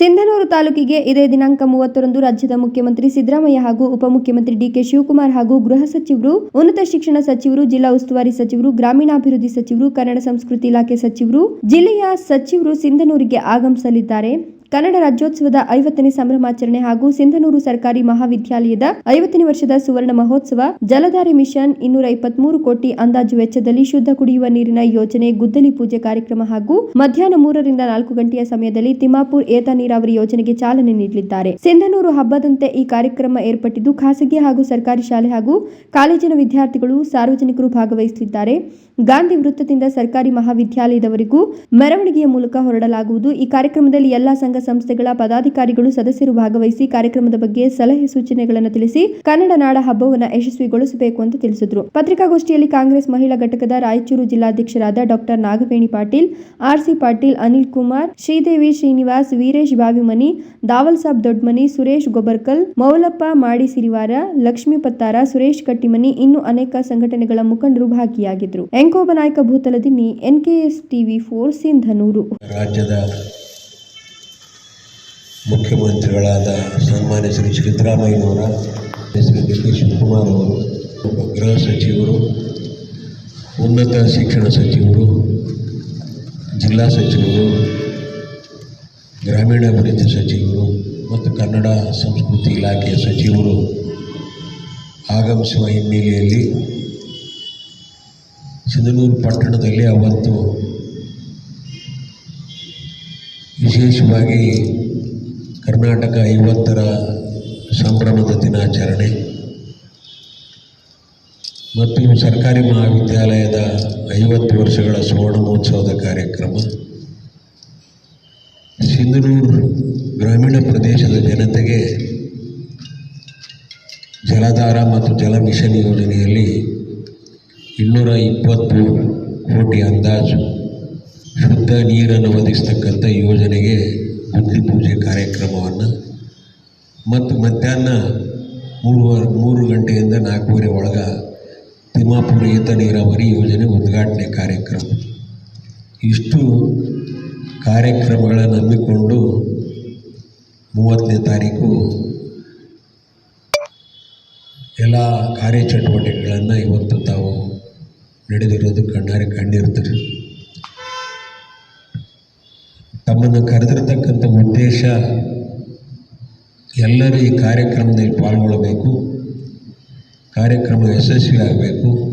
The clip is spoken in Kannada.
ಸಿಂಧನೂರು ತಾಲೂಕಿಗೆ ಇದೇ ದಿನಾಂಕ ಮೂವತ್ತರಂದು ರಾಜ್ಯದ ಮುಖ್ಯಮಂತ್ರಿ ಸಿದ್ದರಾಮಯ್ಯ ಹಾಗೂ ಉಪಮುಖ್ಯಮಂತ್ರಿ ಡಿಕೆ ಶಿವಕುಮಾರ್ ಹಾಗೂ ಗೃಹ ಸಚಿವರು, ಉನ್ನತ ಶಿಕ್ಷಣ ಸಚಿವರು, ಜಿಲ್ಲಾ ಉಸ್ತುವಾರಿ ಸಚಿವರು, ಗ್ರಾಮೀಣಾಭಿವೃದ್ಧಿ ಸಚಿವರು, ಕನ್ನಡ ಸಂಸ್ಕೃತಿ ಇಲಾಖೆ ಸಚಿವರು, ಜಿಲ್ಲೆಯ ಸಚಿವರು ಸಿಂಧನೂರಿಗೆ ಆಗಮಿಸಲಿದ್ದಾರೆ. ಕನ್ನಡ ರಾಜ್ಯೋತ್ಸವದ ಐವತ್ತನೇ ಸಂಭ್ರಮಾಚರಣೆ ಹಾಗೂ ಸಿಂಧನೂರು ಸರ್ಕಾರಿ ಮಹಾವಿದ್ಯಾಲಯದ ಐವತ್ತನೇ ವರ್ಷದ ಸುವರ್ಣ ಮಹೋತ್ಸವ, ಜಲಧಾರೆ ಮಿಷನ್ ಇನ್ನೂರ ಇಪ್ಪತ್ಮೂರು ಕೋಟಿ ಅಂದಾಜು ವೆಚ್ಚದಲ್ಲಿ ಶುದ್ಧ ಕುಡಿಯುವ ನೀರಿನ ಯೋಜನೆ, ಗುದ್ದಲಿ ಪೂಜೆ ಕಾರ್ಯಕ್ರಮ ಹಾಗೂ ಮಧ್ಯಾಹ್ನ ಮೂರರಿಂದ ನಾಲ್ಕು ಗಂಟೆಯ ಸಮಯದಲ್ಲಿ ತಿಮ್ಮಾಪುರ್ ಏತ ನೀರಾವರಿ ಯೋಜನೆಗೆ ಚಾಲನೆ ನೀಡಲಿದ್ದಾರೆ. ಸಿಂಧನೂರು ಹಬ್ಬದಂತೆ ಈ ಕಾರ್ಯಕ್ರಮ ಏರ್ಪಟ್ಟಿದ್ದು ಖಾಸಗಿ ಹಾಗೂ ಸರ್ಕಾರಿ ಶಾಲೆ ಹಾಗೂ ಕಾಲೇಜಿನ ವಿದ್ಯಾರ್ಥಿಗಳು ಸಾರ್ವಜನಿಕರು ಭಾಗವಹಿಸಲಿದ್ದಾರೆ ಗಾಂಧಿ ವೃತ್ತದಿಂದ ಸರ್ಕಾರಿ ಮಹಾವಿದ್ಯಾಲಯದವರೆಗೂ ಮೆರವಣಿಗೆಯ ಮೂಲಕ ಹೊರಡಲಾಗುವುದು. ಈ ಕಾರ್ಯಕ್ರಮದಲ್ಲಿ ಎಲ್ಲಾ ಸಂಘ ಸಂಸ್ಥೆಗಳ ಪದಾಧಿಕಾರಿಗಳು ಸದಸ್ಯರು ಭಾಗವಹಿಸಿ ಕಾರ್ಯಕ್ರಮದ ಬಗ್ಗೆ ಸಲಹೆ ಸೂಚನೆಗಳನ್ನು ತಿಳಿಸಿ ಕನ್ನಡ ನಾಡ ಹಬ್ಬವನ್ನು ಯಶಸ್ವಿಗೊಳಿಸಬೇಕು ಅಂತ ತಿಳಿಸಿದರು. ಪತ್ರಿಕಾಗೋಷ್ಠಿಯಲ್ಲಿ ಕಾಂಗ್ರೆಸ್ ಮಹಿಳಾ ಘಟಕದ Raichur ಜಿಲ್ಲಾಧ್ಯಕ್ಷರಾದ doctor Nagaveni Patil R C Patil, Anil Kumar, Sridevi Srinivas, Veeresh Bavimani, Daval Sab Dodmani, Suresh Gobarkal Maulappa ಮಾಡಿ ಸಿರಿವಾರ ಲಕ್ಷ್ಮೀ ಪತ್ತಾರ, ಸುರೇಶ್ ಕಟ್ಟಿಮನಿ ಇನ್ನು ಅನೇಕ ಸಂಘಟನೆಗಳ ಮುಖಂಡರು ಭಾಗಿಯಾಗಿದ್ದರು Enkoba Nayaka Bhutaladinni NKS TV four Sindhanur. ರಾಜ್ಯದ ಮುಖ್ಯಮಂತ್ರಿಗಳಾದ ಸನ್ಮಾನ್ಯ ಶ್ರೀ ಸಿದ್ದರಾಮಯ್ಯನವರ, ಶ್ರೀ ಡಿ ಕೆ ಶಿವಕುಮಾರ್ ಅವರು ಗೃಹ ಸಚಿವರು, ಉನ್ನತ ಶಿಕ್ಷಣ ಸಚಿವರು, ಜಿಲ್ಲಾ ಸಚಿವರು ಗ್ರಾಮೀಣಾಭಿವೃದ್ಧಿ ಸಚಿವರು ಮತ್ತು ಕನ್ನಡ ಸಂಸ್ಕೃತಿ ಇಲಾಖೆಯ ಸಚಿವರು ಆಗಮಿಸುವ ಹಿನ್ನೆಲೆಯಲ್ಲಿ ಸಿಂಧನೂರು ಪಟ್ಟಣದಲ್ಲಿ ಅವತ್ತು ವಿಶೇಷವಾಗಿ ಕರ್ನಾಟಕ ಐವತ್ತರ ಸಂಭ್ರಮದ ದಿನಾಚರಣೆ. ಮತ್ತು ಸರ್ಕಾರಿ ಮಹಾವಿದ್ಯಾಲಯದ ಐವತ್ತು ವರ್ಷಗಳ ಸುವರ್ಣ ಮಹೋತ್ಸವದ ಕಾರ್ಯಕ್ರಮ. ಸಿಂಧನೂರು ಗ್ರಾಮೀಣ ಪ್ರದೇಶದ ಜನತೆಗೆ ಜಲಧಾರ ಮತ್ತು ಜಲ ಮಿಷನ್ ಯೋಜನೆಯಲ್ಲಿ ಇನ್ನೂರ ಇಪ್ಪತ್ತು ಕೋಟಿ ಅಂದಾಜು ಶುದ್ಧ ನೀರನ್ನು ಒದಗಿಸ್ತಕ್ಕಂಥ ಯೋಜನೆಗೆ ಬುದ್ಧಿ ಪೂಜೆ ಮತ್ತು ಮಧ್ಯಾಹ್ನ ಮೂರುವರೆ, ಮೂರು ಗಂಟೆಯಿಂದ ನಾಲ್ಕೂವರೆ ಒಳಗ ತಿಮ್ಮಾಪುರ ಏತ ನೀರಾವರಿ ಯೋಜನೆ ಉದ್ಘಾಟನೆ ಕಾರ್ಯಕ್ರಮ. ಇಷ್ಟು ಕಾರ್ಯಕ್ರಮಗಳನ್ನು ಹಮ್ಮಿಕೊಂಡು ಮೂವತ್ತನೇ ತಾರೀಕು ಎಲ್ಲ ಕಾರ್ಯಚಟುವಟಿಕೆಗಳನ್ನು ಇವತ್ತು ತಾವು ನಡೆದಿರೋದು ಕಣ್ಣಾರೆ ಕಂಡಿರ್ತೀರಿ ತಮ್ಮನ್ನು ಕರೆದಿರತಕ್ಕಂಥ ಉದ್ದೇಶ ಎಲ್ಲರೂ ಈ ಕಾರ್ಯಕ್ರಮದಲ್ಲಿ ಪಾಲ್ಗೊಳ್ಳಬೇಕು. ಕಾರ್ಯಕ್ರಮ ಯಶಸ್ವಿ ಆಗಬೇಕು